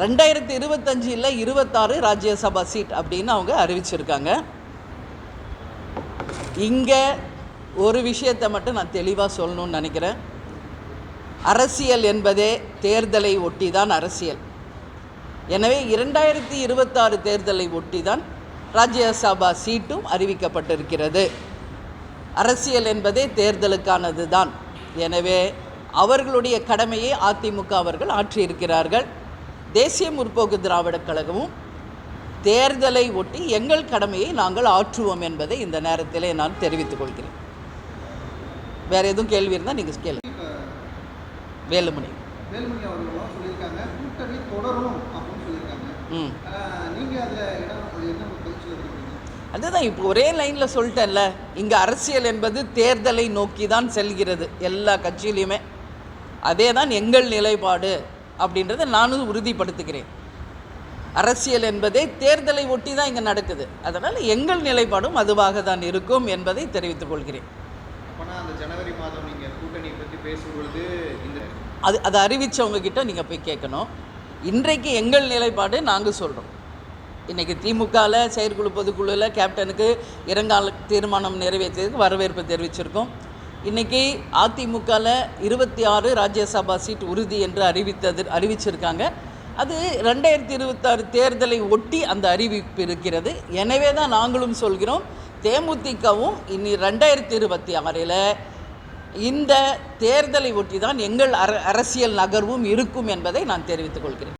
ரெண்டாயிரத்தி இருபத்தஞ்சில் இருபத்தாறு ராஜ்யசபா சீட் அப்படின்னு அவங்க அறிவிச்சிருக்காங்க. இங்கே ஒரு விஷயத்தை மட்டும் நான் தெளிவாக சொல்லணும்னு நினைக்கிறேன். அரசியல் என்பதே தேர்தலை ஒட்டி தான் அரசியல். எனவே இரண்டாயிரத்தி இருபத்தாறு தேர்தலை ஒட்டி தான் ராஜ்யசபா சீட்டும் அறிவிக்கப்பட்டிருக்கிறது. அரசியல் என்பதே தேர்தலுக்கானது தான் எனவே அவர்களுடைய கடமையை அதிமுக அவர்கள் ஆற்றியிருக்கிறார்கள். தேசிய முற்போக்கு திராவிடக் கழகமும் தேர்தலை ஒட்டி எங்கள் கடமையை நாங்கள் ஆற்றுவோம் என்பதை இந்த நேரத்திலே நான் தெரிவித்துக் கொள்கிறேன். வேறு எதுவும் கேள்வி இருந்தால் நீங்கள் கேளுங்க வேலுமணி. வேலுமணி அவர்களும் சொல்லியிருக்காங்க கூட்டணி தொடரும் அப்படின்னு சொல்லியிருக்காங்க. ம். ஆஹ் நீங்க அதுல இடம் அது என்ன பதில் சொல்லிருக்கீங்க அதுதான் இப்போ ஒரே லைனில் சொல்லிட்டேன்ல இங்கே அரசியல் என்பது தேர்தலை நோக்கி தான் செல்கிறது எல்லா கட்சியிலையுமே அதே தான் எங்கள் நிலைப்பாடு. அப்படின்றத நானும் உறுதிப்படுத்துகிறேன். அரசியல் என்பதே தேர்தலை ஒட்டி தான் இங்கே நடக்குது. அதனால் எங்கள் நிலைப்பாடும் அதுவாக தான் இருக்கும் என்பதை தெரிவித்துக் கொள்கிறேன். அது அதை அறிவித்தவங்க கிட்ட நீங்கள் போய் கேட்கணும். இன்றைக்கு எங்கள் நிலைப்பாடு நாங்கள் சொல்கிறோம் இன்றைக்கி திமுகவில் செயற்குழு பொதுக்குழுவில் கேப்டனுக்கு இரங்கால தீர்மானம் நிறைவேற்றியதுக்கு வரவேற்பு தெரிவிச்சிருக்கோம். இன்றைக்கி அதிமுகவில் இருபத்தி ஆறு ராஜ்யசபா சீட் உறுதி என்று அறிவித்தது அறிவிச்சிருக்காங்க. அது ரெண்டாயிரத்தி இருபத்தாறு தேர்தலை ஒட்டி அந்த அறிவிப்பு இருக்கிறது. எனவே தான் நாங்களும் சொல்கிறோம் தேமுதிகவும் இனி ரெண்டாயிரத்தி இருபத்தி ஆறில் இந்த தேர்தலை ஒட்டி தான் எங்கள் அர அரசியல் நகர்வும் இருக்கும் என்பதை நான் தெரிவித்துக் கொள்கிறேன்.